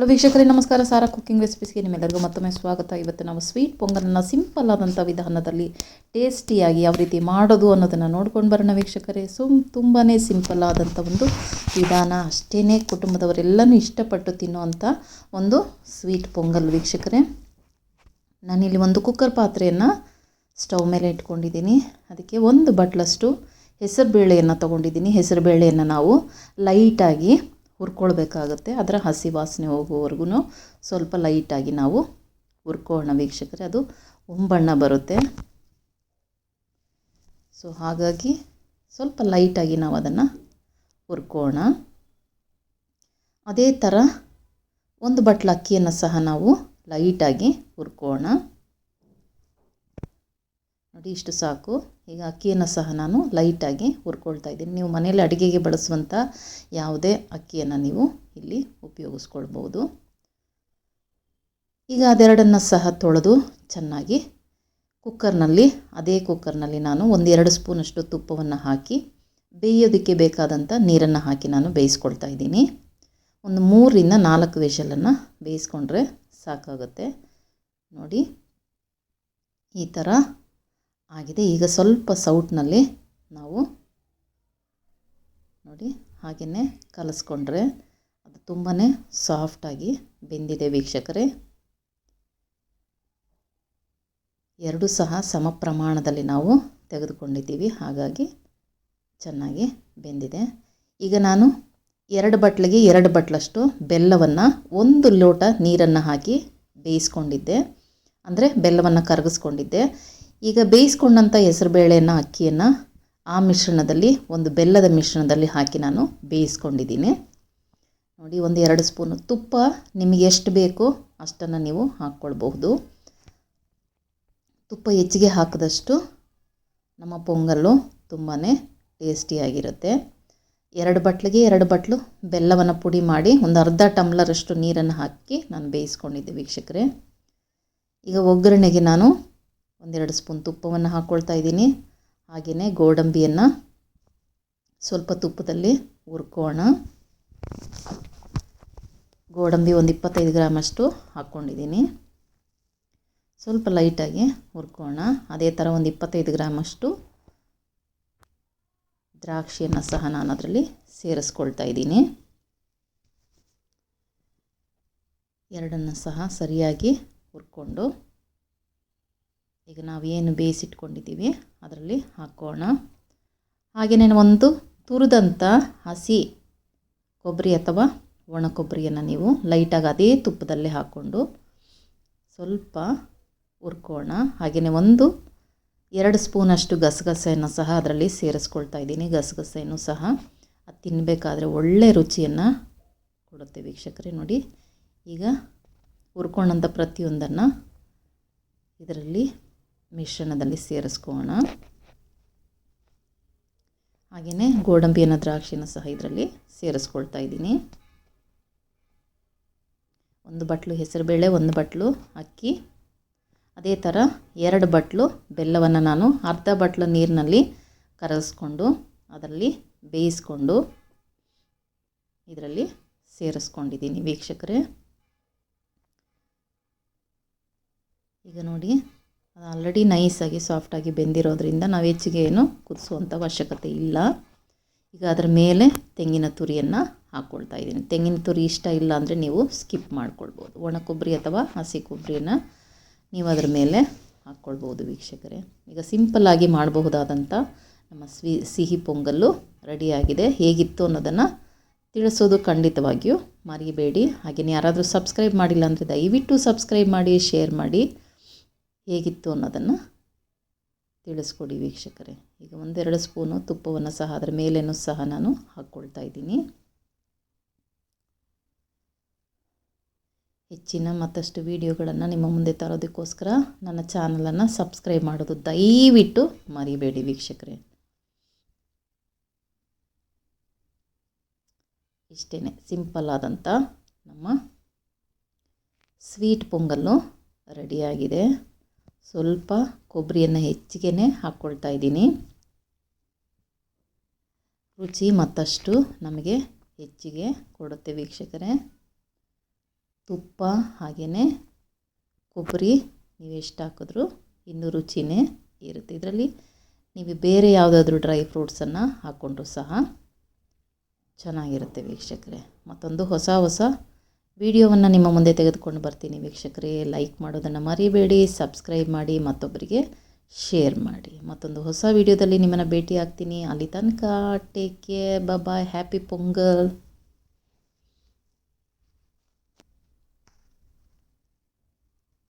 Hello ವೀಕ್ಷಕರೇ, ನಮಸ್ಕಾರ. Sara cooking ರೆಸಿಪೀಸ್ಗೆ ನಿಮ್ಮೆಲ್ಲರಿಗೂ ಮತ್ತೊಮ್ಮೆ ಸ್ವಾಗತ. ಇವತ್ತು ನಾವು ಸ್ವೀಟ್ ಪೊಂಗಲನ್ನು ಸಿಂಪಲ್ ಆದಂಥ ವಿಧಾನದಲ್ಲಿ ಟೇಸ್ಟಿಯಾಗಿ ಯಾವ ರೀತಿ ಮಾಡೋದು ಅನ್ನೋದನ್ನು ನೋಡ್ಕೊಂಡು ಬರೋಣ ವೀಕ್ಷಕರೇ. ಸುಮ್ ತುಂಬಾ ಸಿಂಪಲ್ ಆದಂಥ ಒಂದು ವಿಧಾನ ಅಷ್ಟೇ ಕುಟುಂಬದವರೆಲ್ಲನೂ ಇಷ್ಟಪಟ್ಟು ತಿನ್ನುವಂಥ ಒಂದು ಸ್ವೀಟ್ ಪೊಂಗಲ್ ವೀಕ್ಷಕರೇ. ನಾನಿಲ್ಲಿ ಒಂದು ಕುಕ್ಕರ್ ಪಾತ್ರೆಯನ್ನು ಸ್ಟವ್ ಮೇಲೆ ಇಟ್ಕೊಂಡಿದ್ದೀನಿ. ಅದಕ್ಕೆ ಒಂದು ಬಟ್ಲಷ್ಟು ಹೆಸರುಬೇಳೆಯನ್ನು ತೊಗೊಂಡಿದ್ದೀನಿ. ಹೆಸರುಬೇಳೆಯನ್ನು ನಾವು ಲೈಟಾಗಿ ಹುರ್ಕೊಳ್ಬೇಕಾಗುತ್ತೆ. ಅದರ ಹಸಿ ವಾಸನೆ ಹೋಗುವವರೆಗೂ ಸ್ವಲ್ಪ ಲೈಟಾಗಿ ನಾವು ಹುರ್ಕೋಣ ವೀಕ್ಷಕರೇ. ಅದು ಒಂಬಣ್ಣ ಬರುತ್ತೆ. ಸೊ, ಹಾಗಾಗಿ ಸ್ವಲ್ಪ ಲೈಟಾಗಿ ನಾವು ಅದನ್ನು ಹುರ್ಕೋಣ ಅದೇ ಥರ ಒಂದು ಬಟ್ಲು ಅಕ್ಕಿಯನ್ನು ಸಹ ನಾವು ಲೈಟಾಗಿ ಹುರ್ಕೋಣ ನೋಡಿ, ಇಷ್ಟು ಸಾಕು. ಈಗ ಅಕ್ಕಿಯನ್ನು ಸಹ ನಾನು ಲೈಟಾಗಿ ಹುರ್ಕೊಳ್ತಾ ಇದ್ದೀನಿ. ನೀವು ಮನೆಯಲ್ಲಿ ಅಡುಗೆಗೆ ಬಳಸುವಂಥ ಯಾವುದೇ ಅಕ್ಕಿಯನ್ನು ನೀವು ಇಲ್ಲಿ ಉಪಯೋಗಿಸ್ಕೊಳ್ಬೋದು ಈಗ ಅದೆರಡನ್ನು ಸಹ ತೊಳೆದು ಚೆನ್ನಾಗಿ ಕುಕ್ಕರ್ನಲ್ಲಿ ಅದೇ ಕುಕ್ಕರ್ನಲ್ಲಿ ನಾನು ಒಂದೆರಡು ಸ್ಪೂನಷ್ಟು ತುಪ್ಪವನ್ನು ಹಾಕಿ, ಬೇಯೋದಕ್ಕೆ ಬೇಕಾದಂಥ ನೀರನ್ನು ಹಾಕಿ ನಾನು ಬೇಯಿಸ್ಕೊಳ್ತಾ ಇದ್ದೀನಿ. ಒಂದು ಮೂರರಿಂದ ನಾಲ್ಕು ವಿಷಲನ್ನು ಬೇಯಿಸ್ಕೊಂಡ್ರೆ ಸಾಕಾಗುತ್ತೆ. ನೋಡಿ, ಈ ಥರ ಆಗಿದೆ. ಈಗ ಸ್ವಲ್ಪ ಸೌಟ್ನಲ್ಲಿ ನಾವು ನೋಡಿ ಹಾಗೆಯೇ ಕಲಿಸ್ಕೊಂಡ್ರೆ ಅದು ತುಂಬಾ ಸಾಫ್ಟಾಗಿ ಬೆಂದಿದೆ ವೀಕ್ಷಕರೇ. ಎರಡು ಸಹ ಸಮ ಪ್ರಮಾಣದಲ್ಲಿ ನಾವು ತೆಗೆದುಕೊಂಡಿದ್ದೀವಿ. ಹಾಗಾಗಿ ಚೆನ್ನಾಗಿ ಬೆಂದಿದೆ. ಈಗ ನಾನು ಎರಡು ಬಟ್ಲಿಗೆ ಎರಡು ಬಟ್ಲಷ್ಟು ಬೆಲ್ಲವನ್ನು ಒಂದು ಲೋಟ ನೀರನ್ನು ಹಾಕಿ ಬೇಯಿಸ್ಕೊಂಡಿದ್ದೆ. ಅಂದರೆ ಬೆಲ್ಲವನ್ನು ಕರಗಿಸ್ಕೊಂಡಿದ್ದೆ. ಈಗ ಬೇಯಿಸ್ಕೊಂಡಂಥ ಹೆಸರುಬೇಳೆನ ಅಕ್ಕಿಯನ್ನು ಆ ಮಿಶ್ರಣದಲ್ಲಿ, ಒಂದು ಬೆಲ್ಲದ ಮಿಶ್ರಣದಲ್ಲಿ ಹಾಕಿ ನಾನು ಬೇಯಿಸ್ಕೊಂಡಿದ್ದೀನಿ. ನೋಡಿ, ಒಂದು ಎರಡು ಸ್ಪೂನು ತುಪ್ಪ ನಿಮಗೆ ಎಷ್ಟು ಬೇಕೋ ಅಷ್ಟನ್ನು ನೀವು ಹಾಕ್ಕೊಳ್ಬಹುದು. ತುಪ್ಪ ಹೆಚ್ಚಿಗೆ ಹಾಕಿದಷ್ಟು ನಮ್ಮ ಪೊಂಗಲ್ಲು ತುಂಬಾ ಟೇಸ್ಟಿಯಾಗಿರುತ್ತೆ ಎರಡು ಬಟ್ಲಿಗೆ ಎರಡು ಬಟ್ಲು ಬೆಲ್ಲವನ್ನು ಪುಡಿ ಮಾಡಿ ಒಂದು ಅರ್ಧ ಟಮ್ಲರಷ್ಟು ನೀರನ್ನು ಹಾಕಿ ನಾನು ಬೇಯಿಸ್ಕೊಂಡಿದ್ದೆ ವೀಕ್ಷಕರೇ. ಈಗ ಒಗ್ಗರಣೆಗೆ ನಾನು ಒಂದೆರಡು ಸ್ಪೂನ್ ತುಪ್ಪವನ್ನು ಹಾಕ್ಕೊಳ್ತಾ ಇದ್ದೀನಿ. ಹಾಗೆಯೇ ಗೋಡಂಬಿಯನ್ನು ಸ್ವಲ್ಪ ತುಪ್ಪದಲ್ಲಿ ಹುರ್ಕೋಣ. ಗೋಡಂಬಿ ಒಂದು ಇಪ್ಪತ್ತೈದು ಗ್ರಾಮಷ್ಟು ಹಾಕ್ಕೊಂಡಿದ್ದೀನಿ. ಸ್ವಲ್ಪ ಲೈಟಾಗಿ ಹುರ್ಕೋಣ. ಅದೇ ಥರ ಒಂದು ಇಪ್ಪತ್ತೈದು ಗ್ರಾಮಷ್ಟು ದ್ರಾಕ್ಷಿಯನ್ನು ಸಹ ನಾನು ಅದರಲ್ಲಿ ಸೇರಿಸ್ಕೊಳ್ತಾ ಇದ್ದೀನಿ. ಎರಡನ್ನು ಸಹ ಸರಿಯಾಗಿ ಹುರ್ಕೊಂಡು ಈಗ ನಾವೇನು ಬೇಯಿಸಿಟ್ಕೊಂಡಿದ್ದೀವಿ, ಅದರಲ್ಲಿ ಹಾಕೋಣ. ಹಾಗೆಯೇ ಒಂದು ತುರಿದಂಥ ಹಸಿ ಕೊಬ್ಬರಿ ಅಥವಾ ಒಣ ಕೊಬ್ಬರಿಯನ್ನು ನೀವು ಲೈಟಾಗಿ ಅದೇ ತುಪ್ಪದಲ್ಲೇ ಹಾಕ್ಕೊಂಡು ಸ್ವಲ್ಪ ಹುರ್ಕೋಣ. ಹಾಗೆಯೇ ಒಂದು ಎರಡು ಸ್ಪೂನಷ್ಟು ಗಸಗಸೆಯನ್ನು ಸಹ ಅದರಲ್ಲಿ ಸೇರಿಸ್ಕೊಳ್ತಾ ಇದ್ದೀನಿ. ಗಸಗಸೆಯನ್ನು ಸಹ ಅದು ತಿನ್ನಬೇಕಾದ್ರೆ ಒಳ್ಳೆ ರುಚಿಯನ್ನು ಕೊಡುತ್ತೆ ವೀಕ್ಷಕರೇ ನೋಡಿ. ಈಗ ಹುರ್ಕೊಂಡಂಥ ಪ್ರತಿಯೊಂದನ್ನು ಇದರಲ್ಲಿ ಮಿಶ್ರಣದಲ್ಲಿ ಸೇರಿಸ್ಕೋಣ. ಹಾಗೆಯೇ ಗೋಡಂಬಿಯನ್ನು ದ್ರಾಕ್ಷಿನ ಸಹ ಇದರಲ್ಲಿ ಸೇರಿಸ್ಕೊಳ್ತಾ ಇದ್ದೀನಿ. ಒಂದು ಬಟ್ಲು ಹೆಸರುಬೇಳೆ ಒಂದು ಬಟ್ಲು ಅಕ್ಕಿ. ಅದೇ ಥರ ಎರಡು ಬಟ್ಲು ಬೆಲ್ಲವನ್ನು ನಾನು ಅರ್ಧ ಬಟ್ಲು ನೀರಿನಲ್ಲಿ ಕರಗಿಸ್ಕೊಂಡು ಅದರಲ್ಲಿ ಬೇಯಿಸ್ಕೊಂಡು ಇದರಲ್ಲಿ ಸೇರಿಸ್ಕೊಂಡಿದ್ದೀನಿ ವೀಕ್ಷಕರೇ. ಈಗ ನೋಡಿ ಅದು ಆಲ್ರೆಡಿ ನೈಸಾಗಿ ಸಾಫ್ಟಾಗಿ ಬೆಂದಿರೋದ್ರಿಂದ ನಾವು ಹೆಚ್ಚಿಗೆ ಏನು ಕುದಿಸುವಂಥ ಅವಶ್ಯಕತೆ ಇಲ್ಲ. ಈಗ ಅದರ ಮೇಲೆ ತೆಂಗಿನ ತುರಿಯನ್ನು ಹಾಕ್ಕೊಳ್ತಾ ಇದ್ದೀನಿ. ತೆಂಗಿನ ತುರಿ ಇಷ್ಟ ಇಲ್ಲ ಅಂದರೆ ನೀವು ಸ್ಕಿಪ್ ಮಾಡ್ಕೊಳ್ಬೋದು. ಒಣ ಕೊಬ್ಬರಿ ಅಥವಾ ಹಸಿ ಕೊಬ್ಬರಿಯನ್ನು ನೀವು ಅದರ ಮೇಲೆ ಹಾಕ್ಕೊಳ್ಬೋದು ವೀಕ್ಷಕರೇ. ಈಗ ಸಿಂಪಲ್ಲಾಗಿ ಮಾಡಬಹುದಾದಂಥ ನಮ್ಮ ಸ್ವೀ ಸಿಹಿ ಪೊಂಗಲ್ಲು ರೆಡಿಯಾಗಿದೆ ಹೇಗಿತ್ತು ಅನ್ನೋದನ್ನು ತಿಳಿಸೋದು ಖಂಡಿತವಾಗಿಯೂ ಮರಿಬೇಡಿ. ಹಾಗೆಯೇ ಯಾರಾದರೂ ಸಬ್ಸ್ಕ್ರೈಬ್ ಮಾಡಿಲ್ಲ ಅಂದರೆ ದಯವಿಟ್ಟು ಸಬ್ಸ್ಕ್ರೈಬ್ ಮಾಡಿ ಶೇರ್ ಮಾಡಿ. ಹೇಗಿತ್ತು ಅನ್ನೋದನ್ನು ತಿಳಿಸ್ಕೊಡಿ ವೀಕ್ಷಕರೇ. ಈಗ ಒಂದೆರಡು ಸ್ಪೂನು ತುಪ್ಪವನ್ನು ಸಹ ಅದರ ಮೇಲೇನೂ ಸಹ ನಾನು ಹಾಕ್ಕೊಳ್ತಾ ಇದ್ದೀನಿ. ಹೆಚ್ಚಿನ ಮತ್ತಷ್ಟು ವೀಡಿಯೋಗಳನ್ನು ನಿಮ್ಮ ಮುಂದೆ ತರೋದಕ್ಕೋಸ್ಕರ ನನ್ನ ಚಾನಲನ್ನು ಸಬ್ಸ್ಕ್ರೈಬ್ ಮಾಡೋದು ದಯವಿಟ್ಟು ಮರಿಬೇಡಿ ವೀಕ್ಷಕರೇ. ಇಷ್ಟೇ ಸಿಂಪಲ್ ಆದಂಥ ನಮ್ಮ ಸ್ವೀಟ್ ಪೊಂಗಲ್ಲು ರೆಡಿಯಾಗಿದೆ. ಸ್ವಲ್ಪ ಕೊಬ್ಬರಿಯನ್ನು ಹೆಚ್ಚಿಗೆ ಹಾಕ್ಕೊಳ್ತಾ ಇದ್ದೀನಿ. ರುಚಿ ಮತ್ತಷ್ಟು ನಮಗೆ ಹೆಚ್ಚಿಗೆ ಕೊಡುತ್ತೆ ವೀಕ್ಷಕರೇ. ತುಪ್ಪ ಹಾಗೆಯೇ ಕೊಬ್ಬರಿ ನೀವು ಎಷ್ಟು ಹಾಕಿದ್ರೂ ಇನ್ನೂ ರುಚಿನೇ ಇರುತ್ತೆ. ಇದರಲ್ಲಿ ನೀವು ಬೇರೆ ಯಾವುದಾದ್ರೂ ಡ್ರೈ ಫ್ರೂಟ್ಸನ್ನು ಹಾಕ್ಕೊಂಡ್ರೂ ಸಹ ಚೆನ್ನಾಗಿರುತ್ತೆ ವೀಕ್ಷಕರೇ. ಮತ್ತೊಂದು ಹೊಸ ಹೊಸ ವಿಡಿಯೋವನ್ನು ನಿಮ್ಮ ಮುಂದೆ ತೆಗೆದುಕೊಂಡು ಬರ್ತೀನಿ. ವೀಕ್ಷಕರೇ ಲೈಕ್ ಮಾಡೋದನ್ನು ಮರಿಬೇಡಿ ಸಬ್ಸ್ಕ್ರೈಬ್ ಮಾಡಿ ಮತ್ತೊಬ್ಬರಿಗೆ ಶೇರ್ ಮಾಡಿ. ಮತ್ತೊಂದು ಹೊಸ ವಿಡಿಯೋದಲ್ಲಿ ನಿಮ್ಮನ್ನು ಭೇಟಿ ಆಗ್ತೀನಿ ಅಲ್ಲಿ ತನಕ take care bye happy Pongal